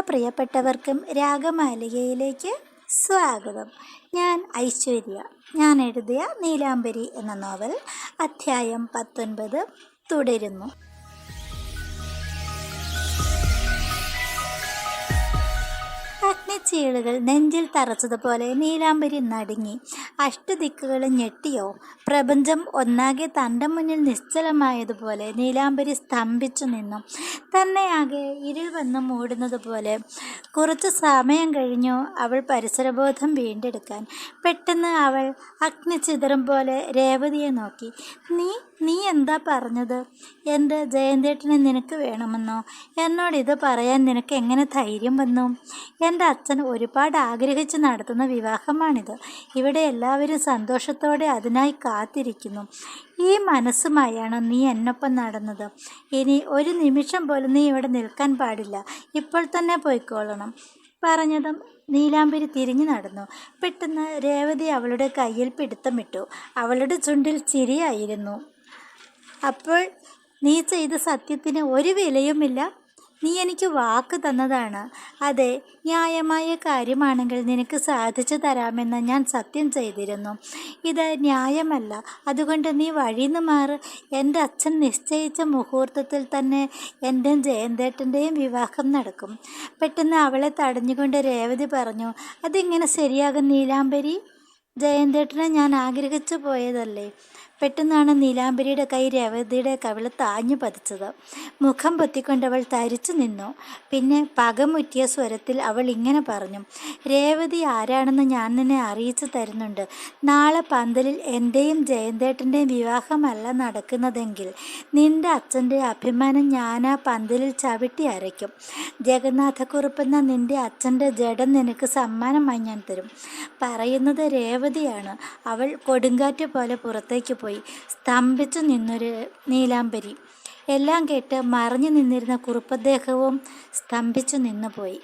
പ്രിയപ്പെട്ടവർക്കും രാഗമാലികയിലേക്ക് സ്വാഗതം. ഞാൻ ഐശ്വര്യ. ഞാൻ എഴുതിയ നീലാംബരി എന്ന നോവൽ അധ്യായം പത്തൊൻപത് തുടരുന്നു. അഗ്നിച്ചീളുകൾ നെഞ്ചിൽ തറച്ചതുപോലെ നീലാംബരി നടുങ്ങി അഷ്ടദിക്കുകളും ഞെട്ടിയോ? പ്രപഞ്ചം ഒന്നാകെ തന്റെ മുന്നിൽ നിശ്ചലമായതുപോലെ നീലാംബരി സ്തംഭിച്ചു നിന്നു. തന്നെ ആകെ ഇരുൾ വന്ന് മൂടുന്നത് പോലെ കുറച്ചു സമയം കഴിഞ്ഞു അവൾ പരിസരബോധം വീണ്ടെടുക്കാൻ. പെട്ടെന്ന് അവൾ അഗ്നിചിതറും പോലെ രേവതിയെ നോക്കി. നീ നീ എന്താ പറഞ്ഞത്? എന്റെ ജയന്തേട്ടനെ നിനക്ക് വേണമെന്നോ? എന്നോട് ഇത് പറയാൻ നിനക്ക് എങ്ങനെ ധൈര്യം വന്നു? എന്റെ അച്ഛൻ ഒരുപാട് ആഗ്രഹിച്ച് നടത്തുന്ന വിവാഹമാണിത്. ഇവിടെ എല്ലാവരും സന്തോഷത്തോടെ അതിനായി കാത്തിരിക്കുന്നു. ഈ മനസ്സുമായാണ് നീ എന്നൊപ്പം നടന്നത്. ഇനി ഒരു നിമിഷം പോലും നീ ഇവിടെ നിൽക്കാൻ പാടില്ല. ഇപ്പോൾ തന്നെ പോയിക്കോളണം പറഞ്ഞതും നീലാംബരി തിരിഞ്ഞു നടന്നു. പെട്ടെന്ന് രേവതി അവളുടെ കയ്യിൽ പിടുത്തമിട്ടു അവളുടെ ചുണ്ടിൽ ചിരിയായിരുന്നു. അപ്പോൾ നീ ചെയ്ത സത്യത്തിന് ഒരു വിലയുമില്ല? നീ എനിക്ക് വാക്ക് തന്നതാണ്. അതെ ന്യായമായ കാര്യമാണെങ്കിൽ നിനക്ക് സാധിച്ചു തരാമെന്ന് ഞാൻ സത്യം ചെയ്തിരുന്നു. ഇത് ന്യായമല്ല. അതുകൊണ്ട് നീ വഴിന്ന് മാറ്. എന്റെ അച്ഛൻ നിശ്ചയിച്ച മുഹൂർത്തത്തിൽ തന്നെ എന്റെ ജയന്തേട്ടന്റെയും വിവാഹം നടക്കും. പെട്ടെന്ന് അവളെ തടഞ്ഞുകൊണ്ട് രേവതി പറഞ്ഞു അതിങ്ങനെ ശരിയാകും നീലാംബരി. ജയന്തേട്ടനെ ഞാൻ ആഗ്രഹിച്ചു പോയതല്ലേ? പെട്ടെന്നാണ് നീലാംബരിയുടെ കൈ രേവതിയുടെ കവിൾ താഞ്ഞു പതിച്ചത്. മുഖം പൊത്തിക്കൊണ്ടവൾ തരിച്ചു നിന്നു. പിന്നെ പകമുറ്റിയ സ്വരത്തിൽ അവൾ ഇങ്ങനെ പറഞ്ഞു രേവതി ആരാണെന്ന് ഞാൻ നിന്നെ അറിയിച്ചു തരുന്നുണ്ട്. നാളെ പന്തലിൽ എന്റെയും ജയന്തേട്ടന്റെയും വിവാഹമല്ല നടക്കുന്നതെങ്കിൽ നിന്റെ അച്ഛന്റെ അഭിമാനം ഞാൻ ആ പന്തലിൽ ചവിട്ടി അരയ്ക്കും. ജഗന്നാഥക്കുറുപ്പെന്ന നിന്റെ അച്ഛന്റെ ജഡം നിനക്ക് സമ്മാനമായി ഞാൻ തരും. പറയുന്നത് രേവതിയാണ്. അവൾ കൊടുങ്കാറ്റ് പോലെ പുറത്തേക്ക് പോയി. സ്തംഭിച്ചു നിന്നൊരു നീലാംബരി. എല്ലാം കേട്ട് മറിഞ്ഞു നിന്നിരുന്ന കുറുപ്പദ്ദേഹവും സ്തംഭിച്ചു നിന്നുപോയി.